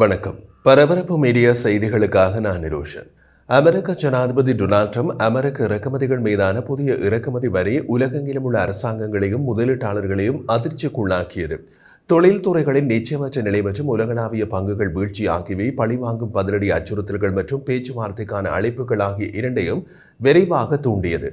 வணக்கம். பரபரப்பு மீடியா செய்திகளுக்காக நான் நிரோஷன். அமெரிக்க ஜனாதிபதி டொனால்ட் ட்ரம்ப் அமெரிக்க இறக்குமதிகள் மீதான புதிய இறக்குமதி வரி உலகெங்கிலும் உள்ள அரசாங்கங்களையும் முதலீட்டாளர்களையும் அதிர்ச்சிக்குள்ளாக்கியது. தொழில்துறைகளின் நிச்சயமற்ற நிலை மற்றும் உலகளாவிய பங்குகள் வீழ்ச்சி ஆகியவை பழிவாங்கும் பதிலடி அச்சுறுத்தல்கள் மற்றும் பேச்சுவார்த்தைக்கான அழைப்புகள் ஆகிய இரண்டையும் விரைவாக தூண்டியது.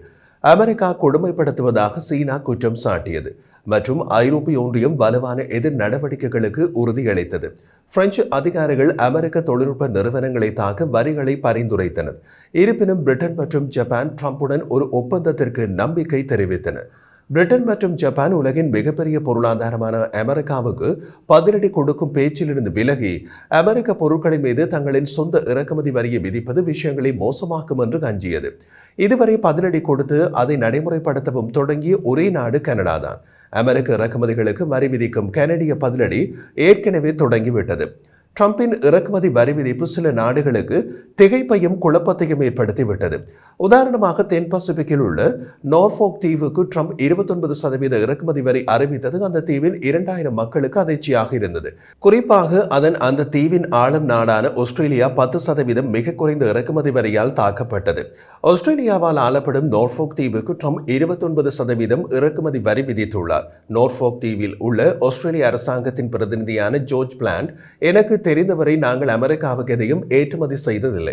அமெரிக்கா கொடுமைப்படுத்துவதாக சீனா குற்றம் சாட்டியது மற்றும் ஐரோப்பிய ஒன்றியம் வலுவான எதிர் நடவடிக்கைகளுக்கு உறுதியளித்தது. பிரெஞ்சு அதிகாரிகள் அமெரிக்க தொழில்நுட்ப நிறுவனங்களை தாக்க வரிகளை பரிந்துரைத்தனர். இருப்பினும் பிரிட்டன் மற்றும் ஜப்பான் ட்ரம்புடன் ஒரு ஒப்பந்தத்திற்கு நம்பிக்கை தெரிவித்தன. பிரிட்டன் மற்றும் ஜப்பான் உலகின் மிகப்பெரிய பொருளாதாரமான அமெரிக்காவுக்கு பதிலடி கொடுக்கும் பேச்சிலிருந்து விலகி அமெரிக்க பொருட்களின் மீது தங்களின் சொந்த இறக்குமதி வரியை விதிப்பது விஷயங்களை மோசமாக்கும் என்று கஞ்சியது. இதுவரை பதிலடி கொடுத்து அதை நடைமுறைப்படுத்தவும் தொடங்கிய ஒரே நாடு கனடா தான் அமெரிக்க இறக்குமதிகளுக்கு வரி விதிக்கும் கனடிய பதிலடி ஏற்கனவே தொடங்கிவிட்டது. ட்ரம்பின் இறக்குமதி வரி விதிப்பு சில நாடுகளுக்கு திகைப்பையும் குழப்பத்தையும் ஏற்படுத்திவிட்டது. உதாரணமாக தென் பசிபிக்கில் உள்ள நார்ஃபோக் தீவுக்கு ட்ரம்ப் இருபத்தொன்பது சதவீத இறக்குமதி வரி அறிவித்தது. அந்த தீவில் இரண்டாயிரம் மக்களுக்கு அதிர்ச்சியாக இருந்தது. குறிப்பாக அதன் அந்த தீவின் ஆளும் நாடான ஆஸ்திரேலியா பத்து சதவீதம் மிக குறைந்த இறக்குமதி வரியால் தாக்கப்பட்டது. ஆஸ்திரேலியாவால் ஆளப்படும் நோர்ஃபோக் தீவுக்கு ட்ரம்ப் இருபத்தொன்பது சதவீதம் இறக்குமதி வரி விதித்துள்ளார். நோர்ஃபோக் தீவில் உள்ள ஆஸ்திரேலிய அரசாங்கத்தின் பிரதிநிதியான ஜோர்ஜ் பிளாண்ட் எனக்கு தெரிந்தவரை நாங்கள் அமெரிக்காவுக்கு எதையும் ஏற்றுமதி செய்ததில்லை.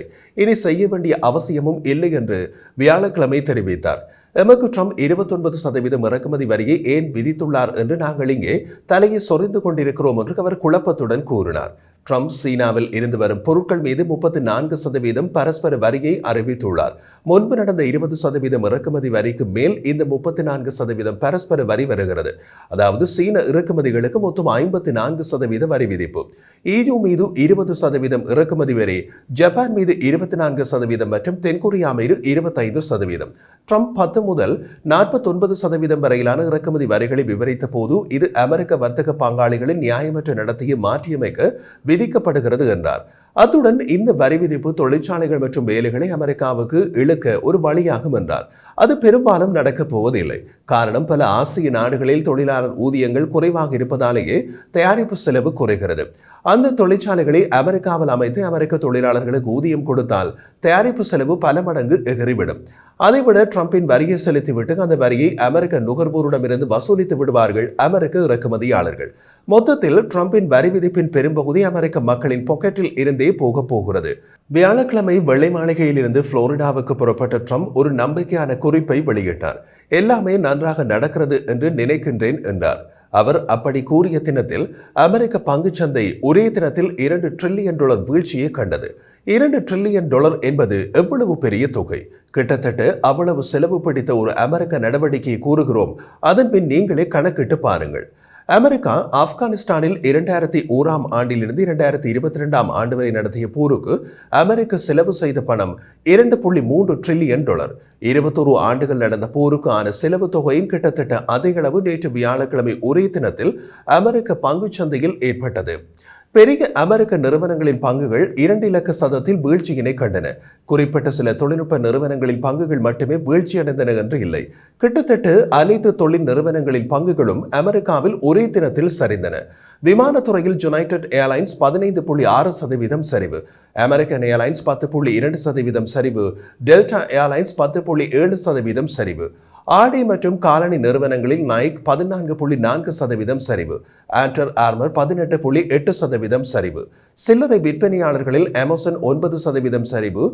இனி செய்ய வேண்டிய அவசியமும் இல்லை என்று வியாழக்கிழமை தெரிவித்தார். எமக்கு ட்ரம்ப் இருபத்தொன்பது சதவீதம் இறக்குமதி வரியை ஏன் விதித்துள்ளார் என்று நாங்கள் இங்கே தலையை சொரிந்து கொண்டிருக்கிறோம் என்று அவர் குழப்பத்துடன் கூறினார். ட்ரம்ப் சீனாவில் இருந்து வரும் பொருட்கள் மீது முப்பத்தி நான்கு சதவீதம் பரஸ்பர வரியை அறிவித்துள்ளார். முன்பு நடந்த இருபது சதவீதம் இறக்குமதி வரிக்கு மேல் இந்த முப்பத்தி நான்கு சதவீதம் பரஸ்பர வரி வருகிறது. அதாவது சீன இறக்குமதிகளுக்கு மொத்தம் ஐம்பத்தி நான்கு சதவீத வரி விதிப்பு. இயு மீது இருபது சதவீதம் இறக்குமதி வரி ஜப்பான் மீது இருபத்தி நான்கு சதவீதம் மற்றும் தென்கொரியா மீது இருபத்தைந்து சதவீதம். ட்ரம்ப் பத்து முதல் நாற்பத்தொன்பது சதவீதம் வரையிலான இறக்குமதி வரிகளை விவரித்த போது இது அமெரிக்க வர்த்தக பங்காளிகளின் நியாயமற்ற நடத்தையை மாற்றியமைக்க விதிக்கப்படுகிறது என்றார். அத்துடன் இந்த வரி விதிப்பு தொழிற்சாலைகள் மற்றும் வேலைகளை அமெரிக்காவுக்கு இழுக்க ஒரு வழியாகும் என்றார். அது பெரும்பாலும் நடக்கப் போவதில்லை. காரணம் பல ஆசிய நாடுகளில் தொழிலாளர் ஊதியங்கள் குறைவாக இருப்பதாலேயே தயாரிப்பு செலவு குறைகிறது. அந்த தொழிற்சாலைகளை அமெரிக்காவில் அமைத்து அமெரிக்க தொழிலாளர்களுக்கு ஊதியம் கொடுத்தால் தயாரிப்பு செலவு பல மடங்கு எகிறிவிடும். அதைவிட ட்ரம்பின் வரியை செலுத்திவிட்டு அந்த வரியை அமெரிக்க நுகர்வோரிடமிருந்து வசூலித்து விடுவார்கள் அமெரிக்க இறக்குமதியாளர்கள். மொத்தத்தில் ட்ரம்பின் வரி விதிப்பின் பெரும்பகுதி அமெரிக்க மக்களின் பாக்கெட்டில் இருந்தே போக போகிறது. வியாழக்கிழமை வெள்ளை மாளிகையில் இருந்து புளோரிடாவுக்கு புறப்பட்ட ட்ரம்ப் ஒரு நம்பிக்கையான குறிப்பை வெளியிட்டார். எல்லாமே நன்றாக நடக்கிறது என்று நினைக்கின்றேன் என்றார். அவர் அப்படி கூறிய தினத்தில் அமெரிக்க பங்குச்சந்தை ஒரே தினத்தில் இரண்டு டிரில்லியன் டாலர் வீழ்ச்சியை கண்டது. இரண்டு டிரில்லியன் டாலர் என்பது எவ்வளவு பெரிய தொகை? கிட்டத்தட்ட அவ்வளவு செலவு பிடித்த ஒரு அமெரிக்க நடவடிக்கையை கூறுகிறோம். அதன் பின் நீங்களே கணக்கிட்டு பாருங்கள். அமெரிக்கா ஆப்கானிஸ்தானில் இரண்டாயிரத்தி ஓராம் ஆண்டிலிருந்து இரண்டாயிரத்தி இருபத்தி ரெண்டாம் ஆண்டு வரை நடத்திய போருக்கு அமெரிக்க செலவு செய்த பணம் இரண்டு புள்ளி மூன்று டிரில்லியன் டாலர் இருபத்தொரு ஆண்டுகள் நடந்த போருக்கு ஆன செலவு தொகையின் கிட்டத்தட்ட அதிகளவு நேற்று வியாழக்கிழமை ஒரே தினத்தில் அமெரிக்க பங்குச் சந்தையில் ஏற்பட்டது. பெரிய அமெரிக்க நிறுவனங்களின் பங்குகள் இரண்டு இலக்க சதத்தில் வீழ்ச்சியினை கண்டன. குறிப்பிட்ட சில தொழில்நுட்ப நிறுவனங்களின் பங்குகள் மட்டுமே வீழ்ச்சியடைந்தன என்று இல்லை. கிட்டத்தட்ட அனைத்து தொழில் நிறுவனங்களின் பங்குகளும் அமெரிக்காவில் ஒரே தினத்தில் சரிந்தன. விமானத்துறையில் யுனைடெட் ஏர்லைன்ஸ் பதினைந்து புள்ளி ஆறு சதவீதம் சரிவு. அமெரிக்கன் ஏர்லைன்ஸ் பத்து புள்ளி இரண்டு சதவீதம் சரிவு. டெல்டா ஏர்லைன்ஸ் பத்து புள்ளி ஏழு சதவீதம் சரிவு. ஆடை மற்றும் காலணி நிறுவனங்களில் நைக் பதினான்கு புள்ளி நான்கு சதவீதம் சரிவு. ஆண்டர் ஆர்மர் பதினெட்டு புள்ளி எட்டு சதவீதம் சரிவு. சில்லறை விற்பனையாளர்களில் அமேசான் ஒன்பது சதவீதம் சரிவு.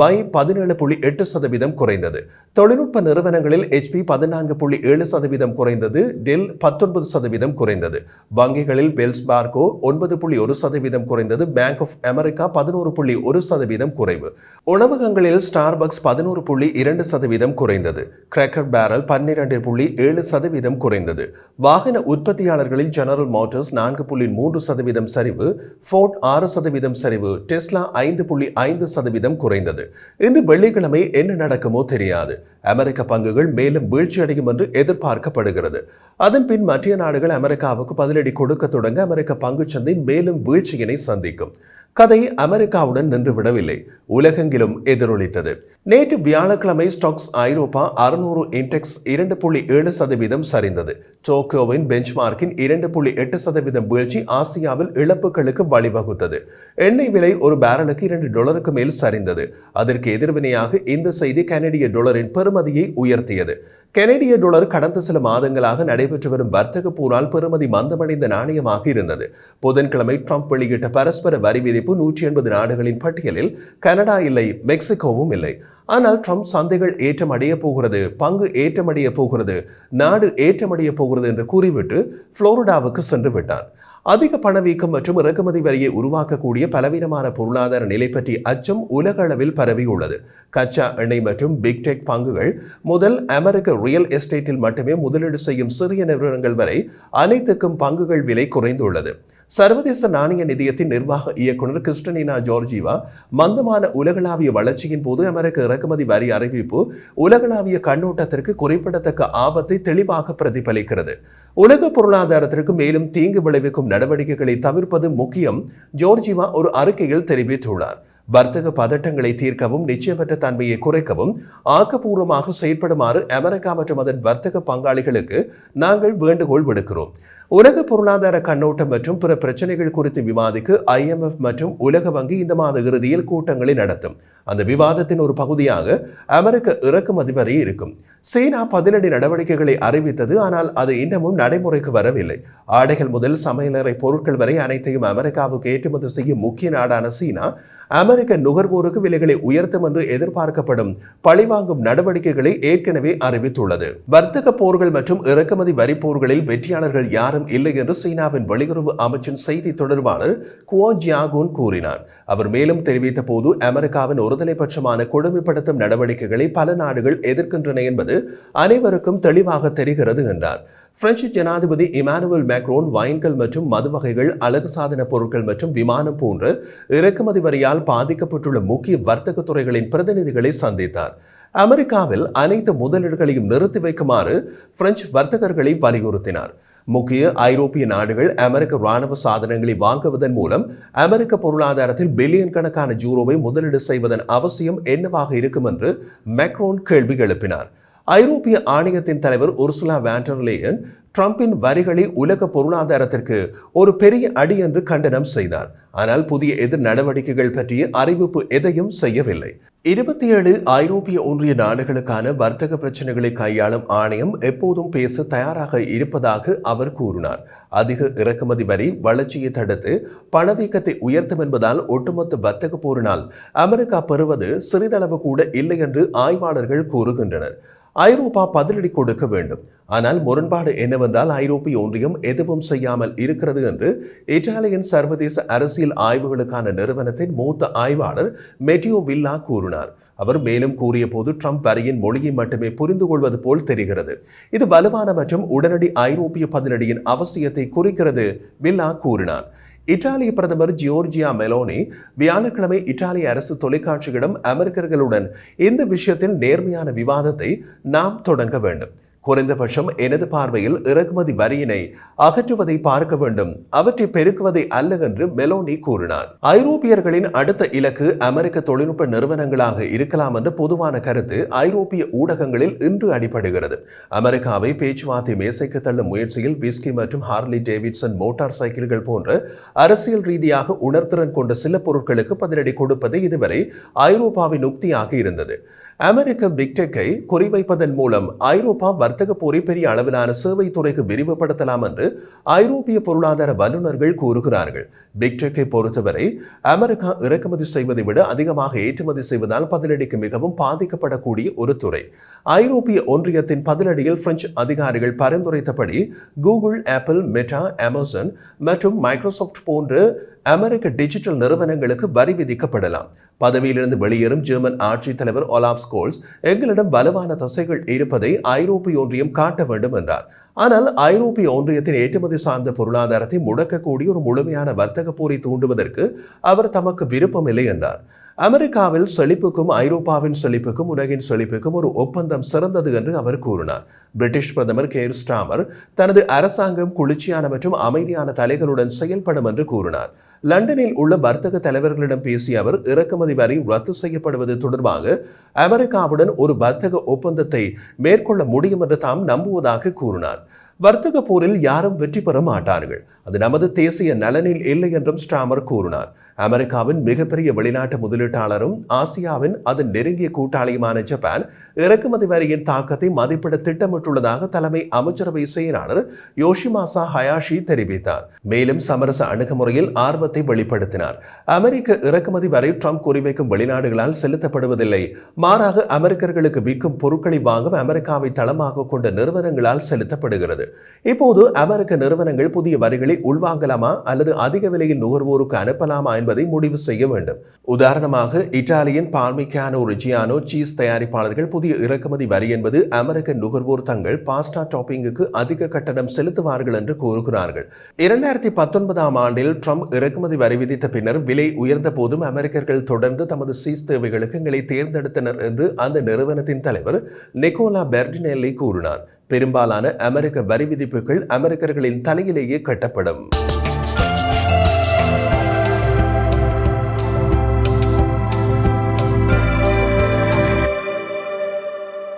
பை பதினேழு புள்ளி எட்டு சதவீதம் குறைந்தது. தொழில்நுட்ப நிறுவனங்களில் ஹெச்பி பதினான்கு புள்ளி ஏழு சதவீதம் குறைந்தது. டெல் பத்தொன்பது சதவீதம் குறைந்தது. வங்கிகளில் வெல்ஸ் பார்கோ ஒன்பது புள்ளி ஒரு சதவீதம் குறைந்தது. பேங்க் ஆஃப் அமெரிக்கா பதினோரு புள்ளி ஒரு சதவீதம் குறைவு. உணவகங்களில் ஸ்டார்பக்ஸ் பதினோரு புள்ளி இரண்டு சதவீதம் குறைந்தது. கிராக்கர் பேரல் பன்னிரண்டு புள்ளி ஏழு சதவீதம் குறைந்தது. வாகன உற்பத்தியாளர்களில் ஜெனரல் ஜெனரல் மோட்டர்ஸ் நான்கு புள்ளி மூன்று சதவீதம் சரிவு ஃபோர்ட் ஆறு சதவீதம் சரிவு டெஸ்லா ஐந்து புள்ளி ஐந்து சதவீதம் குறைந்தது. இன்று வெள்ளிக்கிழமை என்ன நடக்குமோ தெரியாது. அமெரிக்க பங்குகள் மேலும் வீழ்ச்சியடையும் என்று எதிர்பார்க்கப்படுகிறது. அதன் பின் மற்ற நாடுகள் அமெரிக்காவுக்கு பதிலடி கொடுக்க தொடங்க அமெரிக்க பங்குச்சந்தை மேலும் வீழ்ச்சியினை சந்திக்கும். கதை அமெரிக்காவுடன் நின்றுவிடவில்லை உலகெங்கிலும் எதிரொலித்தது. நேற்று வியாழக்கிழமை ஸ்டாக்ஸ் ஐரோப்பா அறுநூறு இன்டெக்ஸ் இரண்டு புள்ளி ஏழு சதவீதம் சரிந்தது. டோக்கியோவின் பெஞ்ச்மார்க்கின் இரண்டு புள்ளி எட்டு சதவீதம் வீழ்ச்சி ஆசியாவில் இழப்புகளுக்கு வழிவகுத்தது. எண்ணெய் விலை ஒரு பேரலுக்கு இரண்டு டாலருக்கு மேல் சரிந்தது. அதற்கு எதிர்வினையாக இந்த செய்தி கனடிய டாலரின் பெறுமதியை உயர்த்தியது. கெனடிய டாலர் கடந்த சில மாதங்களாக நடைபெற்று வரும் வர்த்தக போரால் பெறுமதி மந்தமடைந்த நாணயமாக இருந்தது. புதன்கிழமை ட்ரம்ப் வெளியிட்ட பரஸ்பர வரி விதிப்பு நூற்றி எண்பது நாடுகளின் பட்டியலில் கனடா இல்லை மெக்சிகோவும் இல்லை. ஆனால் ட்ரம்ப் சந்தைகள் ஏற்றமடைய போகிறது பங்கு ஏற்றமடைய போகிறது நாடு ஏற்றமடைய போகிறது என்று கூறிவிட்டு புளோரிடாவுக்கு சென்று விட்டார். அதிக பணவீக்கம் மற்றும் இறக்குமதி வரியை உருவாக்கக்கூடிய பலவீனமான பொருளாதார நிலை பற்றி அச்சம் உலக அளவில் பரவியுள்ளது. கச்சா எண்ணெய் மற்றும் பிக் டெக் பங்குகள் முதல் அமெரிக்க ரியல் எஸ்டேட்டில் மட்டுமே முதலீடு செய்யும் சிறிய நிறுவனங்கள் வரை அனைத்துக்கும் பங்குகள் விலை குறைந்துள்ளது. சர்வதேச நாணய நிதியத்தின் நிர்வாக இயக்குனர் கிறிஸ்டனினா ஜோர்ஜிவா மந்தமான உலகளாவிய வளர்ச்சியின் போது அமெரிக்க இறக்குமதி வரி அறிவிப்பு உலகளாவிய கண்ணோட்டத்திற்கு குறிப்பிடத்தக்க ஆபத்தை தெளிவாக பிரதிபலிக்கிறது. உலக பொருளாதாரத்திற்கு மேலும் தீங்கு விளைவிக்கும் நடவடிக்கைகளை தவிர்ப்பது முக்கியம் ஜோர்ஜிவா ஒரு அறிக்கையில் தெரிவித்துள்ளார். வர்த்தக பதட்டங்களை தீர்க்கவும் நிச்சயமற்ற தன்மையை குறைக்கவும் ஆக்கப்பூர்வமாக செயற்படுமாறு அமெரிக்கா மற்றும் அதன் வர்த்தக பங்காளிகளுக்கு நாங்கள் வேண்டுகோள் விடுக்கிறோம். உலக பொருளாதார கண்ணோட்டம் மற்றும் பிற பிரச்சனைகள் குறித்து விவாதிக்க ஐஎம்எஃப் மற்றும் உலக வங்கி இந்த மாத இறுதியில் கூட்டங்களை நடத்தும். அந்த விவாதத்தின் ஒரு பகுதியாக அமெரிக்க இறக்குமதி வரை இருக்கும். சீனா பதிலடி நடவடிக்கைகளை அறிவித்தது ஆனால் அது இன்னமும் நடைமுறைக்கு வரவில்லை. ஆடைகள் முதல் சமையலறை பொருட்கள் வரை அனைத்தையும் அமெரிக்காவுக்கு ஏற்றுமதி செய்யும் முக்கிய நாடான சீனா அமெரிக்க நுகர்வோருக்கு விலைகளை உயர்த்தும் என்று எதிர்பார்க்கப்படும் பழிவாங்கும் நடவடிக்கைகளை ஏற்கனவே அறிவித்துள்ளது. வர்த்தக போர்கள் மற்றும் இறக்குமதி வரி போர்களில் வெற்றியாளர்கள் யாரும் இல்லை என்று சீனாவின் வெளியுறவு அமைச்சின் செய்தி தொடர்பாளர் குவோ ஜியாகூன் கூறினார். அவர் மேலும் தெரிவித்த போது அமெரிக்காவின் ஒருதலைபட்சமான கொடுமைப்படுத்தும் நடவடிக்கைகளை பல நாடுகள் எதிர்க்கின்றன என்பது அனைவருக்கும் தெளிவாக தெரிகிறது என்றார். பிரெஞ்சு ஜனாதிபதி இமானுவல் மேக்ரோன் வைன்கள் மற்றும் மது வகைகள் அழகு சாதன பொருட்கள் மற்றும் விமானம் போன்ற இறக்குமதி வரியால் பாதிக்கப்பட்டுள்ள முக்கிய வர்த்தக துறைகளின் பிரதிநிதிகளை சந்தித்தார். அமெரிக்காவில் அனைத்து முதலீடுகளையும் நிறுத்தி வைக்குமாறு பிரெஞ்சு வர்த்தகர்களை வலியுறுத்தினார். முக்கிய ஐரோப்பிய நாடுகள் அமெரிக்க ராணுவ சாதனங்களை வாங்குவதன் மூலம் அமெரிக்க பொருளாதாரத்தில் பில்லியன் கணக்கான ஜூரோவை முதலீடு செய்வதன் அவசியம் என்னவாக இருக்கும் என்று மேக்ரோன் கேள்வி எழுப்பினார். ஐரோப்பிய ஆணையத்தின் தலைவர் உர்சுலா வேண்டர்லேயன் ட்ரம்பின் வரிகளை உலக பொருளாதாரத்திற்கு ஒரு பெரிய அடி என்று கண்டனம் செய்தார். ஆனால் புதிய எதிர் நடவடிக்கைகள் பற்றிய அறிவிப்பு எதையும் செய்யவில்லை. இருபத்தி ஏழு ஐரோப்பிய ஒன்றிய நாடுகளுக்கான வர்த்தக பிரச்சனைகளை கையாளும் ஆணையம் எப்போதும் பேச தயாராக இருப்பதாக அவர் கூறினார். அதிக இறக்குமதி வரி வளர்ச்சியை தடுத்து பணவீக்கத்தை உயர்த்தும் என்பதால் ஒட்டுமொத்த வர்த்தக போரினால் அமெரிக்கா பெறுவது சிறிதளவு கூட இல்லை என்று ஆய்வாளர்கள் கூறுகின்றனர். ஐரோப்பா பதிலடி கொடுக்க வேண்டும். ஆனால் முரண்பாடு என்னவென்றால் ஐரோப்பிய ஒன்றியம் எதுவும் செய்யாமல் இருக்கிறது என்று இத்தாலியன் சர்வதேச அரசியல் ஆய்வுகளுக்கான நிறுவனத்தின் மூத்த ஆய்வாளர் மெட்டியோ வில்லா கூறினார். அவர் மேலும் கூறிய போது ட்ரம்ப் வரியின் மொழியை மட்டுமே புரிந்து கொள்வது போல் தெரிகிறது. இது வலுவான மற்றும் உடனடி ஐரோப்பிய பதிலடியின் அவசியத்தை குறிக்கிறது வில்லா கூறினார். இத்தாலிய பிரதமர் ஜியோர்ஜியா மெலோனி வியாழக்கிழமை இத்தாலிய அரசு தொலைக்காட்சியிடம் அமெரிக்கர்களுடன் இந்த விஷயத்தில் நேர்மையான விவாதத்தை நாம் தொடங்க வேண்டும். குறைந்தபட்சம் எனது பார்வையில் இறக்குமதி வரியினை அகற்றுவதை பார்க்க வேண்டும். அவற்றை பெருக்குவதை அல்ல என்று மெலோனி கூறினார். ஐரோப்பியர்களின் அடுத்த இலக்கு அமெரிக்க தொழில்நுட்ப நிறுவனங்களாக இருக்கலாம் என்ற பொதுவான கருத்து ஐரோப்பிய ஊடகங்களில் இன்று அடிபடுகிறது. அமெரிக்காவை பேச்சுவார்த்தை மேசைக்கு தள்ளும் முயற்சியில் விஸ்கி மற்றும் ஹார்லி டேவிட்சன் மோட்டார் சைக்கிள்கள் போன்ற அரசியல் ரீதியாக உணர்திறன் கொண்ட சில பொருட்களுக்கு பதிலடி கொடுப்பது இதுவரை ஐரோப்பாவின் உக்தியாக இருந்தது. அமெரிக்க பிக்டெக்கை குறிவைப்பதன் மூலம் ஐரோப்பா வர்த்தக போரை பெரிய அளவிலான சேவை துறைக்கு விரிவுபடுத்தலாம் என்று ஐரோப்பிய பொருளாதார வல்லுநர்கள் கூறுகிறார்கள். பிக்டெக்கை பொறுத்தவரை அமெரிக்கா இறக்குமதி செய்வதை விட அதிகமாக ஏற்றுமதி செய்வதால் பதிலடிக்கு மிகவும் பாதிக்கப்படக்கூடிய ஒரு துறை. ஐரோப்பிய ஒன்றியத்தின் பதிலடியில் பிரெஞ்சு அதிகாரிகள் பரிந்துரைத்தபடி கூகுள் ஆப்பிள் மெட்டா அமேசான் மற்றும் மைக்ரோசாஃப்ட் போன்ற அமெரிக்க டிஜிட்டல் நிறுவனங்களுக்கு வரி விதிக்கப்படலாம். பதவியிலிருந்து வெளியேறும் ஜெர்மன் ஆட்சித் தலைவர் ஒலாப் ஸ்கோல்ஸ் எங்களிடம் பலவான தசைகள் இருப்பதை ஐரோப்பிய ஒன்றியம் காட்ட வேண்டும் என்றார். ஆனால் ஐரோப்பிய ஒன்றியத்தின் ஏற்றுமதி சார்ந்த பொருளாதாரத்தை முடக்கக்கூடிய ஒரு முழுமையான வர்த்தக போரை தூண்டுவதற்கு அவர் தமக்கு விருப்பமில்லை என்றார். அமெரிக்காவில் செழிப்புக்கும் ஐரோப்பாவின் செழிப்புக்கும் உலகின் செழிப்புக்கும் ஒரு ஒப்பந்தம் சிறந்தது என்று அவர் கூறினார். பிரிட்டிஷ் பிரதமர் கேர் ஸ்டாமர் தனது அரசாங்கம் குளிர்ச்சியான மற்றும் அமைதியான தலைகளுடன் செயல்படும் என்று கூறினார். லண்டனில் உள்ள வர்த்தக தலைவர்களிடம் பேசிய அவர் இறக்குமதி வரி ரத்து செய்யப்படுவது தொடர்பாக அமெரிக்காவுடன் ஒரு வர்த்தக ஒப்பந்தத்தை மேற்கொள்ள முடியும் என்று தாம் நம்புவதாக கூறினார். வர்த்தக போரில் யாரும் வெற்றி பெற மாட்டார்கள். அது நமது தேசிய நலனில் இல்லை என்றும் ஸ்டாமர் கூறினார். அமெரிக்காவின் மிகப்பெரிய வெளிநாட்டு முதலீட்டாளரும் ஆசியாவின் அதன் நெருங்கிய கூட்டாளியுமான ஜப்பான் இறக்குமதி வரியின் தாக்கத்தை மதிப்பிட திட்டமிட்டுள்ளதாக தலைமை அமைச்சரவை செயலாளர் யோஷிமாசா ஹயாஷி தெரிவித்தார். மேலும் சமரச அணுகுமுறையில் ஆர்வத்தை வெளிப்படுத்தினார். அமெரிக்க இறக்குமதி வரை ட்ரம்ப் குறிவைக்கும் வெளிநாடுகளால் செலுத்தப்படுவதில்லை. மாறாக அமெரிக்கர்களுக்கு விற்கும் பொருட்களை வாங்கும் அமெரிக்காவை தளமாக கொண்ட நிறுவனங்களால் செலுத்தப்படுகிறது. இப்போது அமெரிக்க நிறுவனங்கள் புதிய வரிகளை உள்வாங்கலாமா அல்லது அதிக விலையில் நுகர்வோருக்கு அனுப்பலாமா என்பதை முடிவு செய்ய வேண்டும். உதாரணமாக இத்தாலியின் பால்மிக்கானோ ரிஜியானோ சீஸ் தயாரிப்பாளர்கள் புதிய இறக்குமதி வரி என்பது அமெரிக்க நுகர்வோர் தங்கள் பாஸ்டா டாப்பிங்குக்கு அதிக கட்டணம் செலுத்துவார்கள் என்று கூறுகிறார்கள். இரண்டாயிரத்தி பத்தொன்பதாம் ஆண்டில் ட்ரம்ப் இறக்குமதி வரி விதித்த பின்னர் விலை உயர்ந்த போதும் அமெரிக்கர்கள் தொடர்ந்து தமது சீஸ் தேவைகளுக்கு எங்களை தேர்ந்தெடுத்தனர் என்று அந்த நிறுவனத்தின் தலைவர் நிக்கோலா பெர்டினெல்லி கூறினார். பெரும்பாலான அமெரிக்க வரி விதிப்புகள் அமெரிக்கர்களின் தலையிலேயே கட்டப்படும்.